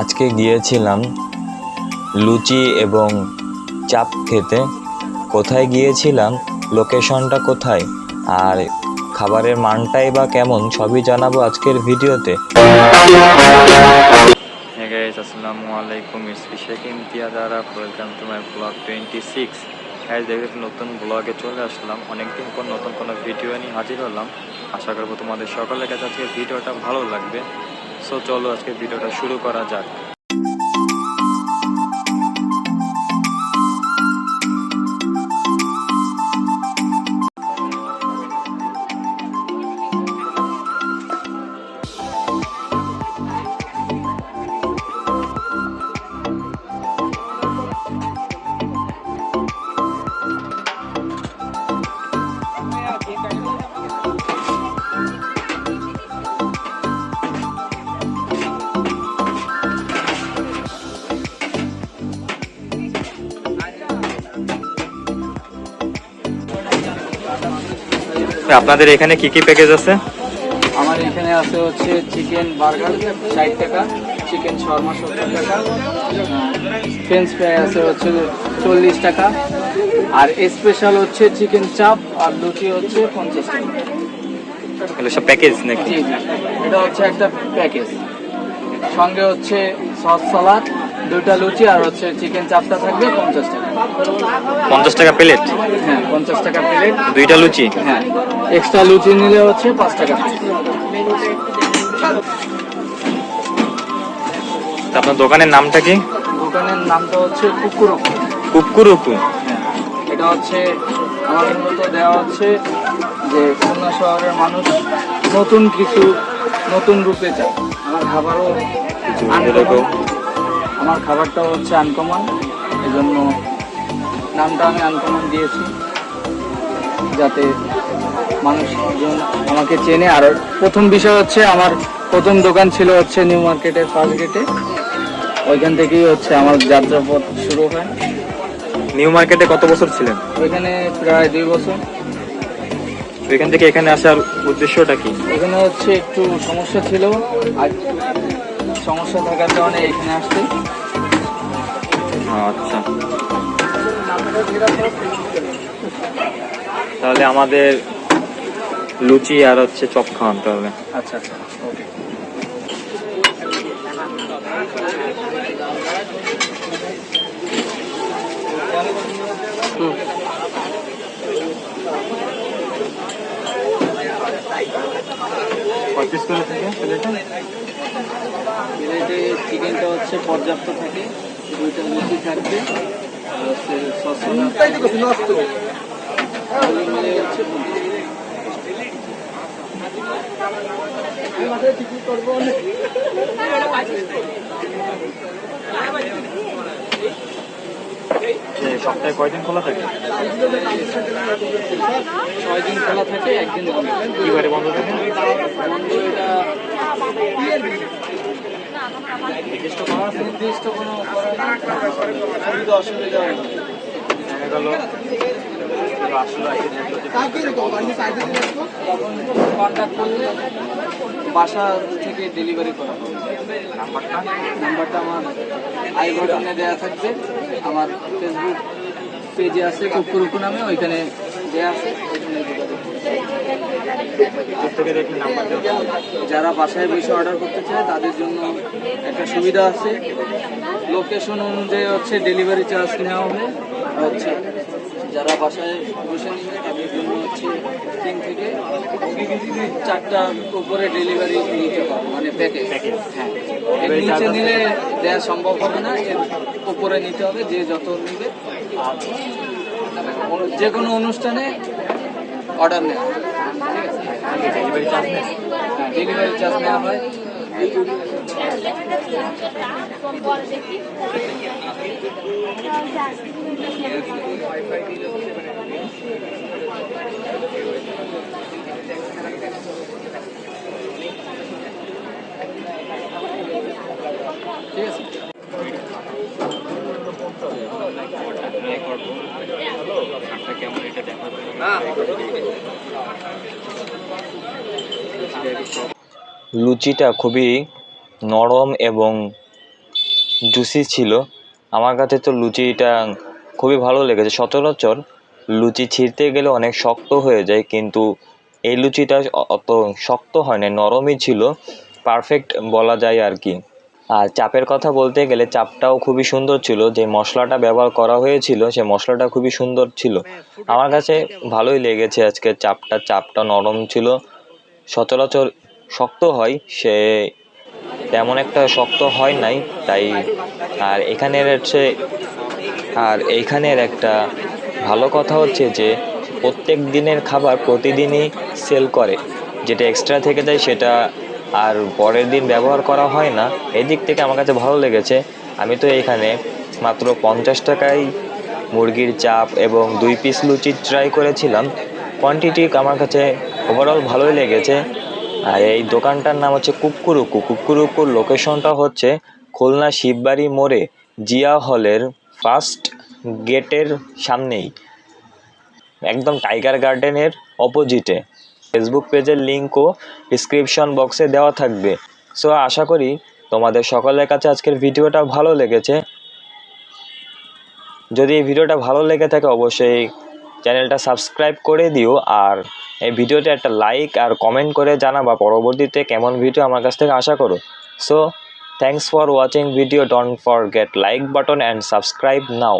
আজকে গিয়েছিলাম লুচি এবং চাপ খেতে। কোথায় গিয়েছিলাম? লোকেশনটা কোথায়? আর খাবারের মানটাই বা কেমন, সবই জানাব আজকের ভিডিওতে। আসসালামু আলাইকুম it's বিশেখ Imtiaz Araf welcome to my blog twenty six হ্যাঁ দেখে নতুন ব্লগে চলে আসলাম। অনেকদিন পর নতুন কোনো ভিডিও নিয়ে হাজির হলাম। আশা করব তোমাদের সকলের কাছে আজকে ভিডিওটা ভালো লাগবে। চলো আজকে ভিডিওটা শুরু করা যাক। আপনাদের এখানে কি কি প্যাকেজ আছে? আমার এখানে আছে হচ্ছে চিকেন বার্গার ষাট টাকা চিকেন শর্মা সত্তর টাকা ফ্রেঞ্চ ফ্রাই আছে হচ্ছে চল্লিশ টাকা আর স্পেশাল হচ্ছে চিকেন চাপ আর লুচি হচ্ছে পঞ্চাশ টাকা। এগুলো সব প্যাকেজ নাকি? এটা হচ্ছে একটা প্যাকেজ সঙ্গে হচ্ছে সস সালাদ দুইটা লুচি আর হচ্ছে চিকেন চাপটা থাকবে পঞ্চাশ টাকা। পঞ্চাশ টাকা প্লেট? হ্যাঁ পঞ্চাশ টাকা প্লেট। দুইটা লুচি? হ্যাঁ এক্সট্রা লুচি নিলে হচ্ছে পাঁচ টাকা। আপনার দোকানের নামটা কি? দোকানের নামটা হচ্ছে কুকুরক। কুকুরুকু। এটা হচ্ছে আমার মূলত দেওয়া হচ্ছে যে খুলনা শহরের মানুষ নতুন কিছু নতুন রূপে চায়। আমার খাবারও। আমার খাবারটাও হচ্ছে আনকমন এই জন্য নামটা আমি আনকমন দিয়েছি যাতে মানুষজন আমাকে চেনে। আর প্রথম বিষয় হচ্ছে আমার প্রথম দোকান ছিল হচ্ছে নিউ মার্কেটের ফার্স্ট গেটে। ওইখান থেকেই হচ্ছে আমার যাত্রাপথ শুরু হয়। নিউ মার্কেটে কত বছর ছিলেন? ওইখানে প্রায় দুই বছর। ওইখান থেকে এখানে আসার উদ্দেশ্যটা কি? এখানে হচ্ছে একটু সমস্যা ছিল। আর সমস্যা থাকার কারণে এখানে আসতে আচ্ছা। তাহলে আমাদের লুচি আর হচ্ছে চপ খাওয়ান তাহলে। আচ্ছা আচ্ছা ওকে। পঁচিশ করে থেকে প্লেটে চিকেনটা হচ্ছে পর্যাপ্ত থাকে। দুইটা লুচি থাকবে। সপ্তাহে কয়দিন খোলা থাকে? ছয় দিন খোলা থাকে একদিন বন্ধ কি বারে বন্ধ থাকে? বন্ধ এটা কোনো সুবিধা অসুবিধা কন্ট্যাক্ট করলে বাসা থেকে ডেলিভারি করা নাম্বারটা নাম্বারটা আমার আই বটনে দেওয়া থাকবে আমার ফেসবুক পেজে আছে কুকুরুকু নামে, ওইখানে দেওয়া আছে যোগাযোগ যারা বাসায় বসে অর্ডার করতে চায় তাদের জন্য একটা সুবিধা আছে। লোকেশন অনুযায়ী হচ্ছে ডেলিভারি চার্জ নেওয়া হবে। হচ্ছে যারা বাসায় বসে নেবে তাদের জন্য হচ্ছে তিন থেকে চারটা উপরে ডেলিভারি নিতে হবে মানে প্যাকেজ হ্যাঁ। এর নিচে নিলে দেওয়া সম্ভব হবে না এর উপরে নিতে হবে যে যত নেবে। আর যে কোনো অনুষ্ঠানে অর্ডার আছে ডেলিভারি চার্জ নেই ডেলিভারি চার্জ নেওয়া হয়। ঠিক আছে কেমন এটা দেখা লুচিটা খুবই নরম এবং জুসি ছিল। আমার কাছে তো লুচিটা খুবই ভালো লেগেছে। সচরাচর লুচি ছিঁড়তে গেলে অনেক শক্ত হয়ে যায়, কিন্তু এই লুচিটা অত শক্ত হয় না নরমই ছিল। পারফেক্ট বলা যায় আর কি। আর চাপের কথা বলতে গেলে চাপটাও খুবই সুন্দর ছিল। যে মশলাটা ব্যবহার করা হয়েছিল, সে মশলাটা খুবই সুন্দর ছিল। আমার কাছে ভালোই লেগেছে আজকে চাপটা। চাপটা নরম ছিল। সচরাচর শক্ত হয়, সে তেমন একটা শক্ত হয় নাই, তাই আর এখানের হচ্ছে, আর এইখানের একটা ভালো কথা হচ্ছে যে প্রত্যেক দিনের খাবার প্রতিদিনই সেল করে। যেটা এক্সট্রা থেকে যায় সেটা আর পরের দিন ব্যবহার করা হয় না, এদিক থেকে আমার কাছে ভালো লেগেছে। আমি তো এখানে মাত্র পঞ্চাশ টাকায় মুরগির চাপ এবং দুই পিস লুচি ট্রাই করেছিলাম। কোয়ান্টিটি আমার কাছে ওভারঅল ভালোই লেগেছে। আর এই দোকানটার নাম হচ্ছে কুকুরুকু। কুকুরুকুর লোকেশনটা হচ্ছে খুলনা শিববাড়ি মোড়ে, জিয়া হলের ফার্স্ট গেটের সামনেই। একদম টাইগার গার্ডেনের অপোজিটে ফেসবুক পেজের লিঙ্কও ডিসক্রিপশন বক্সে দেওয়া থাকবে। সো আশা করি তোমাদের সকলের কাছে আজকের ভিডিওটা ভালো লেগেছে। যদি এই ভিডিওটা ভালো লেগে থাকে, অবশ্যই চ্যানেলটা সাবস্ক্রাইব করে দিও আর এই ভিডিওতে একটা লাইক আর কমেন্ট করে জানাবা পরবর্তীতে কেমন ভিডিও আমার কাছ থেকে আশা করো। So thanks for watching video don't forget like button and subscribe now